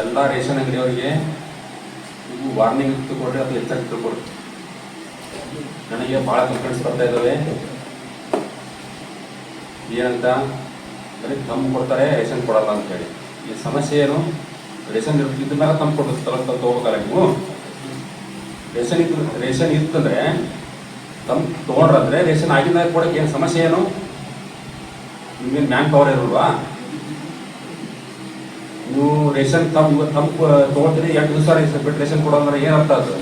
ಎಲ್ಲ ರೇಷನ್ ಅಂಗಡಿಯವರಿಗೆ ನೀವು ವಾರ್ನಿಂಗ್ ತಗೊಳ್ರಿ ಅಥವಾ ಎಚ್ಚರಿಕೆ ತಗೊಳ್ರಿ ನನಗೆ ಭಾಳ ಕಂಪ್ಲೇಂಟ್ಸ್ ಬರ್ತಾ ಇದ್ದಾವೆ. ಏನಂತ? ಬರೀ ತಮ್ಮ ಕೊಡ್ತಾರೆ, ರೇಷನ್ ಕೊಡಲ್ಲ ಅಂತೇಳಿ ಈ ಸಮಸ್ಯೆ ಏನು? ರೇಷನ್ ಇದ್ದ ಮೇಲೆ ತಮ್ಮ ಕೊಡ್ತಾರೆ ತಲ ತಗೋಬೇಕಲ್ಲ ನೀವು. ರೇಷನ್ ಇತ್ತು, ರೇಷನ್ ಇತ್ತಂದ್ರೆ ತಮ್ಮ ತೊಗೊಂಡ್ರಂದ್ರೆ ರೇಷನ್ ಆಗಿದ್ದಾಗ ಕೊಡಕ್ಕೆ ಏನು ಸಮಸ್ಯೆ ಏನು? ನಿಮಗೆ ಮ್ಯಾನ್ ಪವರ್ ಇರಲ್ವಾ? ನೀವು ರೇಷನ್ ತಮ್ಮ ಇವತ್ತು ತೊಗೊಳ್ತೀರಿ, ಎರಡು ದಿವಸ ರೇಷನ್ ಬಿಟ್ಟು ರೇಷನ್ ಕೊಡೋದ್ರೆ ಏನು ಅರ್ಥ ಅದು?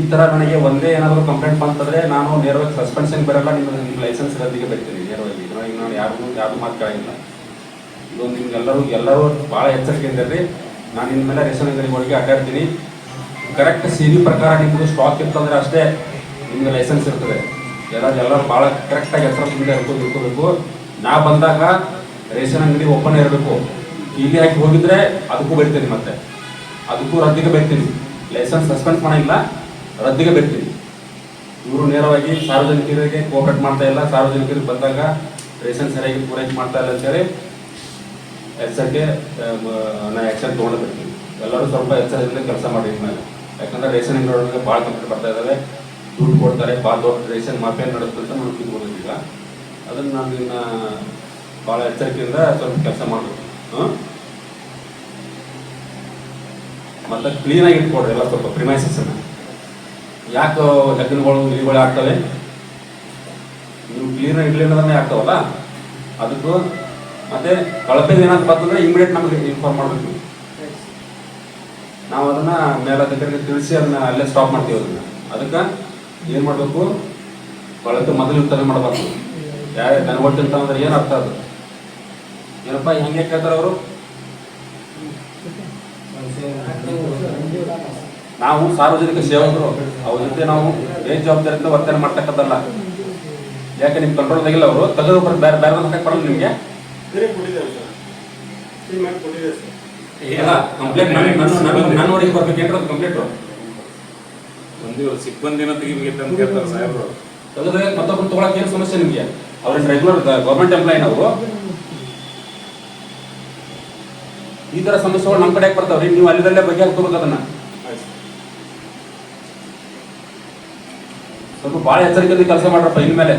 ಈ ಥರ ನನಗೆ ಒಂದೇ ಏನಾದರೂ ಕಂಪ್ಲೇಂಟ್ ಬಂತಂದ್ರೆ ನಾನು ನೇರವಾಗಿ ಸಸ್ಪೆನ್ಷನ್ ಬರಲ್ಲ, ನಿಮ್ಮ ನಿಮ್ಮ ಲೈಸೆನ್ಸ್ ರದ್ದಿಗೆ ಬರ್ತೀನಿ ನೇರವಾಗಿ. ನಾನು ಯಾರಿಗೂ ಯಾರು ಮಾತು ಕೇಳಂಗಿಲ್ಲ. ಇದು ನಿಮ್ಗೆಲ್ಲರೂ, ಎಲ್ಲರೂ ಭಾಳ ಎಚ್ಚರಿಕೆಯಿಂದ ಇರ್ರಿ. ನಾನು ನಿಮ್ಮ ಮೇಲೆ ರೇಷನ್ ಅಂಗಡಿಗಳಿಗೆ ಅಡ್ಡಾಡ್ತೀನಿ. ಕರೆಕ್ಟ್ ಸಿ ವಿ ಪ್ರಕಾರ ನಿಮ್ಮದು ಸ್ಟಾಕ್ ಇರ್ತಂದ್ರೆ ಅಷ್ಟೇ ನಿಮ್ಗೆ ಲೈಸೆನ್ಸ್ ಇರ್ತದೆ. ಎಲ್ಲರೂ ಎಲ್ಲರೂ ಭಾಳ ಕರೆಕ್ಟಾಗಿ ಎಚ್ಚರದಿಂದ ಇರ್ಬೋದು ಇಟ್ಕೋಬೇಕು ನಾ ಬಂದಾಗ ರೇಷನ್ ಅಂಗಡಿ ಓಪನ್ ಇರಬೇಕು. ಇಲ್ಲಿ ಹಾಕಿ ಹೋಗಿದ್ರೆ ಅದಕ್ಕೂ ಬರ್ತೀನಿ ಮತ್ತೆ. ಅದಕ್ಕೂ ರದ್ದಿಗೆ ಬರ್ತೀನಿ. ಲೈಸೆನ್ಸ್ ಸಸ್ಪೆಂಡ್ ಮಾಡಿಲ್ಲ ರದ್ದಿಗೆ ಬರ್ತೀನಿ. ಇವರು ನೇರವಾಗಿ ಸಾರ್ವಜನಿಕರಿಗೆ ಕೋಆಪರೇಟ್ ಮಾಡ್ತಾ ಇಲ್ಲ. ಸಾರ್ವಜನಿಕರಿಗೆ ಬಂದಾಗ ರೇಷನ್ ಸರಿಯಾಗಿ ಪೂರೈಕೆ ಮಾಡ್ತಾ ಇಲ್ಲ ಅಂತೇಳಿ ಎಚ್ಚರಿಕೆ ನಾನು ಆ್ಯಕ್ಷನ್ ತೊಗೊಂಡು ಬರ್ತೀನಿ. ಎಲ್ಲರೂ ಸ್ವಲ್ಪ ಎಚ್ಚರದಿಂದ ಕೆಲಸ ಮಾಡಿ ಮೇಲೆ ಯಾಕಂದ್ರೆ ರೇಷನ್ ಅಂಗಡಿಯೊಳಗೆ ಭಾಳ ಕಂಪ್ಲೇಂಟ್ ಬರ್ತಾ ಇದ್ದಾವೆ. ದುಡ್ಡು ಕೊಡ್ತಾರೆ. ಭಾಳ ದೊಡ್ಡ ರೇಷನ್ ಮಾಫಿಯಾ ನಡೆಸ್ತಂತ ನಾವು ತಿಳ್ಕೊಂಡಿದ್ದೀಗ ಅದನ್ನು ನಾನು ಇನ್ನು ಭಾಳ ಎಚ್ಚರಿಕೆಯಿಂದ ಸ್ವಲ್ಪ ಕೆಲಸ ಮಾಡಬೇಕು ಹಾಂ ಕ್ಲೀನ್ ಕ್ಲೀನಾಗಿ ಇಟ್ಕೊಡ್ರಿ ಎಲ್ಲ ಸ್ವಲ್ಪ ಪ್ರಿಮೈಸಸ್ಸನ್ನು ಯಾಕೆ ಹೆಗ್ಗನಗಳು ಇಲಿಗಳು ಆಗ್ತವೆ ನೀವು ಕ್ಲೀನಾಗಿ ಅಂದ್ರೆ ಆಗ್ತಾವಲ್ಲ ಅದಕ್ಕೂ ಮತ್ತೆ ಕಳಪೆ ಏನಾದ್ರು ಬಂತಂದ್ರೆ ಇಮಿಡಿಯೇಟ್ ನಮಗೆ ಇನ್ಫಾರ್ಮ್ ಮಾಡಬೇಕು ನಾವು ಅದನ್ನ ಮೇಲಾಧಿಕಾರಿಗೆ ತಿಳಿಸಿ ಅದನ್ನ ಅಲ್ಲೇ ಸ್ಟಾಪ್ ಮಾಡ್ತೀವಿ ಅದನ್ನ ಅದಕ್ಕೆ ಏನು ಮಾಡಬೇಕು ಕಳಪೆ ಮೊದಲು ತಲೆ ಮಾಡಬಾರ್ದು ಯಾರು ಅಂದ್ರೆ ಏನು ಅರ್ಥ ಅದು ಏನಪ್ಪ ಹೆಂಗೆ ಕೇಳ್ತಾರೆ ಅವರು? ನಾವು ಸಾರ್ವಜನಿಕ ಸೇವಕರು ಅವ್ರ ಜೊತೆ ನಾವು ಏನ್ ಜವಾಬ್ದಾರಿಯಿಂದ ವರ್ತನೆ ಮಾಡ್ತಕ್ಕಂಥಲ್ಲ ಯಾಕೆ ನಿಮ್ ಕಂಟ್ರೋಲ್ದಾಗಿಲ್ಲ ಅವರು? ತೆಗೆದು ಬರ್- ಬೇರೆ ಬರಲ್ಲ ನಿಮ್ಗೆ? ಕಂಪ್ಲೇಂಟ್ ನನ್ನ ನನ್ನ ನೋಡಿಗೆ ಬರ್ಬೇಕೇನ್ರ ಅದು ಕಂಪ್ಲೇಂಟ್ ಒಂದು ಸಿಬ್ಬಂದಿನ ತೆಗಿಬೇಕಿತ್ತು ಅಂತ ಕೇಳ್ತಾರೆ ಸಾಹೇಬ್ರು. ತೆಗೆದ್ರೆ ಮತ್ತೊಬ್ಬರು ತಗೊಳಕ್ ಏನು ಸಮಸ್ಯೆ ನಿಮ್ಗೆ? ಅವ್ರಿಗೆ ರೆಗ್ಯುಲರ್ ಗೌರ್ಮೆಂಟ್ ಎಂಪ್ಲಾಯ್ ನಾವು ಈ ತರ ಸಮಸ್ಯೆಗಳು ನಮ್ಮ ಕಡೆ ಬರ್ತಾವ್ರಿ. ನೀವು ಅಲ್ಲಿದಲ್ಲೇ ಬಗೆಹರಿಸ್ಕೋಬೇಕು ಅದನ್ನ. ಸ್ವಲ್ಪ ಭಾಳ ಎಚ್ಚರಿಕೆಯಿಂದ ಕೆಲಸ ಮಾಡ್ರಪ್ಪ, ಇನ್ಮೇಲೆ.